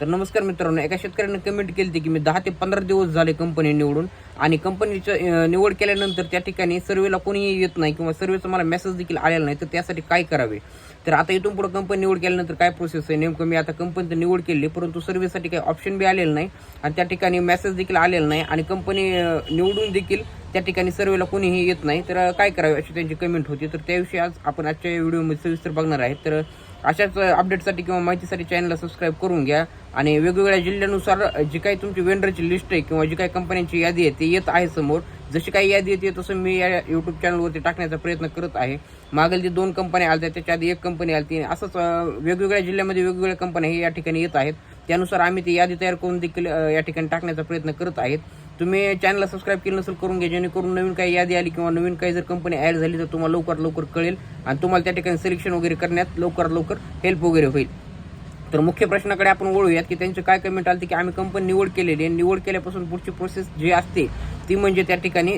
तर नमस्कार मित्रांनो एका शेतकऱ्यानं कमेंट केली होती की मी दहा ते पंधरा दिवस झाले कंपनी निवडून आणि कंपनीच्या निवड केल्यानंतर त्या ठिकाणी सर्वेला कोणीही येत नाही किंवा सर्वेचा मला मेसेज देखील आलेला नाही तर त्यासाठी काय करावे? तर आता इथून पुढे कंपनी निवड केल्यानंतर काय प्रोसेस आहे? नेमकं मी आता कंपनी निवड केली परंतु सर्वेसाठी काही ऑप्शन बी आलेलं नाही आणि त्या ठिकाणी मेसेज देखील आलेला नाही आणि कंपनी निवडून देखील त्या ठिकाणी सर्वेला कोणीही येत नाही. तर काय करावे अशी त्यांची कमेंट होती. तर त्याविषयी आज आपण आजच्या व्हिडिओमध्ये सविस्तर बघणार आहे. तर अशाच अपडेटसाठी किंवा माहितीसाठी चॅनलला सबस्क्राईब करून घ्या. आणि वेगवेगळ्या जिल्ह्यानुसार जी काही तुमची वेंडरची लिस्ट आहे किंवा जी काही कंपन्यांची यादी आहे ती येत आहे समोर. जशी काही यादी येते तसं मी या यूट्यूब चॅनलवरती टाकण्याचा प्रयत्न करत आहे. मागील जी दोन कंपन्या आल्या त्याच्या आधी एक कंपनी आली असंच वेगवेगळ्या जिल्ह्यामध्ये वेगवेगळ्या कंपन्या हे या ठिकाणी येत आहेत. त्यानुसार आम्ही ती यादी तयार करून देखील या ठिकाणी टाकण्याचा प्रयत्न करत आहेत. तुम्ही चॅनलला सबस्क्राईब केलं नसेल करून घ्या. जेणेकरून नवीन काही यादी आली किंवा नवीन काही जर कंपनी ॲड झाली तर तुम्हाला लवकरात लवकर कळेल आणि तुम्हाला त्या ठिकाणी सिलेक्शन वगैरे करण्यात लवकरात लवकर हेल्प वगैरे होईल. तर मुख्य प्रश्नाकडे आपण वळूयात की त्यांचे काय कमेंट आले की आम्ही कंपनी निवड केलेली आहे. निवड केल्यापासून पुढची प्रोसेस जी असते ती म्हणजे त्या ठिकाणी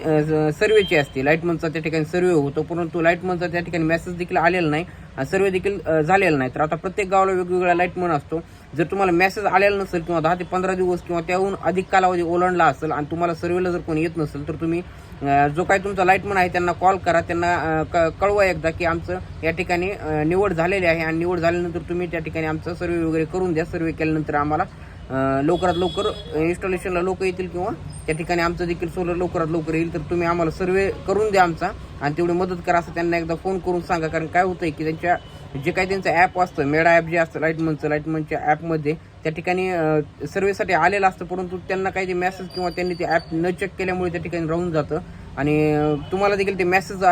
सर्वेची असते. लाईटमनचा त्या ठिकाणी सर्वे होतो परंतु लाईटमनचा त्या ठिकाणी मेसेज देखील आलेला नाही. सर्वे देखील झालेला नाही. तर आता प्रत्येक गावाला वेगवेगळा लाईटमन असतो. जर तुम्हाला मेसेज आलेला नसेल किंवा दहा ते पंधरा दिवस किंवा त्याहून अधिक कालावधी ओलांडला असेल आणि तुम्हाला सर्वेला जर कोणी येत नसेल तर तुम्ही जो काही तुमचा लाईटमन आहे त्यांना कॉल करा. त्यांना क- कळवा एकदा की आमचं या ठिकाणी निवड झालेली आहे. आणि निवड झाल्यानंतर तुम्ही त्या ठिकाणी आमचा सर्वे वगैरे करून द्या. सर्वे केल्यानंतर आम्हाला लवकरात लवकर इन्स्टॉलेशनला लोक येतील किंवा त्या ठिकाणी आमचं देखील सोलर लवकरात लवकर येईल तर तुम्ही आम्हाला सर्वे करून द्या आमचा आणि तेवढी मदत करा असं त्यांना एकदा फोन करून सांगा. कारण काय होतंय की त्यांच्या जे काही त्यांचं ॲप असतं मेडा ॲप जे असतं लाईटमनचं लाईटमनच्या ॲपमध्ये त्या ठिकाणी सर्वेसाठी आलेलं असतं परंतु त्यांना काही ते मेसेज किंवा त्यांनी ते ॲप न चेक केल्यामुळे त्या ठिकाणी राहून जातं. आणि तुम्हाला देखील ते मेसेज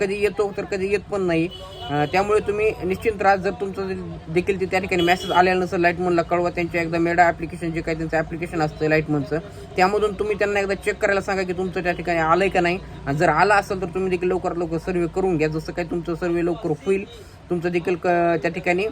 कधी येतो तर कधी येत पण नाही. त्यामुळे तुम्ही निश्चिंत राहा. जर तुमचं देखील ते त्या ठिकाणी मेसेज आलेला नसेल लाईटमनला कळवा त्यांच्या एकदा मेडा ॲप्लिकेशन जे काही त्यांचं ॲप्लिकेशन असतं लाईटमनचं त्यामधून तुम्ही त्यांना एकदा चेक करायला सांगा की तुमचं त्या ठिकाणी आलं आहे का नाही. आणि जर आला असेल तर तुम्ही देखील लवकरात लवकर सर्वे करून घ्या. जसं काही तुमचं सर्वे लवकर होईल तुमचं देखील क- त्या ठिकाणी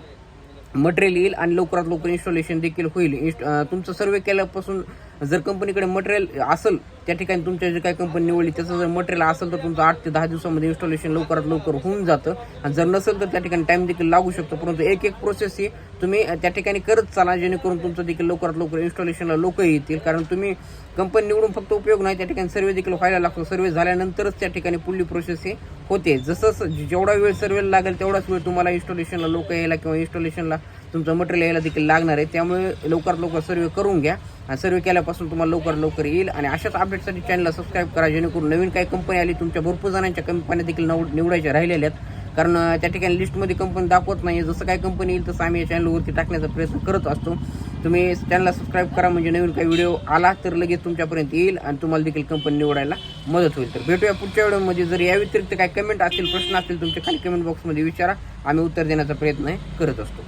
मटेरियल येईल आणि लवकरात लवकर इन्स्टॉलेशन देखील होईल. इन्स्ट तुमचं सर्वे केल्यापासून जर कंपनीकडे मटेरियल असेल त्या ठिकाणी तुमच्या जे काही कंपनी निवडली त्याचं जर मटेरियल असेल तर तुमचं आठ ते दहा दिवसामध्ये इन्स्टॉलेशन लवकरात लवकर होऊन जातं. आणि जर नसेल तर त्या ठिकाणी टाइम देखील लागू शकतो. परंतु एक एक प्रोसेस ही तुम्ही त्या ठिकाणी करत चाला जेणेकरून तुमचं देखील लवकरात लवकर इन्स्टॉलेशनला लोक येतील. कारण तुम्ही कंपनी निवडून फक्त उपयोग नाही त्या ठिकाणी सर्वे देखील व्हायला लागतो. सर्वे झाल्यानंतरच त्या ठिकाणी पुढली प्रोसेस ही होते. जसं जेवढा वेळ सर्वेला लागेल तेवढाच वेळ तुम्हाला इन्स्टॉलेशनला लोक यायला किंवा इन्स्टॉलेशनला तुमचं मटेरियल यायला देखील लागणार आहे. त्यामुळे लवकरात लवकर सर्वे करून घ्या. सर्वे केल्यापासून तुम्हाला लवकर लवकर येईल. आणि अशाच अपडेटसाठी चॅनलला सबस्क्राईब करा जेणेकरून नवीन काही कंपनी आली तुमच्या भरपूर जणांच्या कंपन्या देखील नव निवडायच्या राहिलेल्या आहेत. कारण त्या ठिकाणी लिस्टमध्ये कंपनी दाखवत नाही जसं काही कंपनी येईल तसं आम्ही या चॅनलवरती टाकण्याचा प्रयत्न करत असतो. तुम्ही चॅनलला सबस्क्राईब करा म्हणजे नवीन काही व्हिडिओ आला तर लगेच तुमच्यापर्यंत येईल आणि तुम्हाला देखील कंपनी निवडायला मदत होईल. तर भेटूया पुढच्या व्हिडिओमध्ये. जर या व्यतिरिक्त काही कमेंट असतील प्रश्न असतील तुमच्या खाली कमेंट बॉक्समध्ये विचारा. आम्ही उत्तर देण्याचा प्रयत्न करत असतो.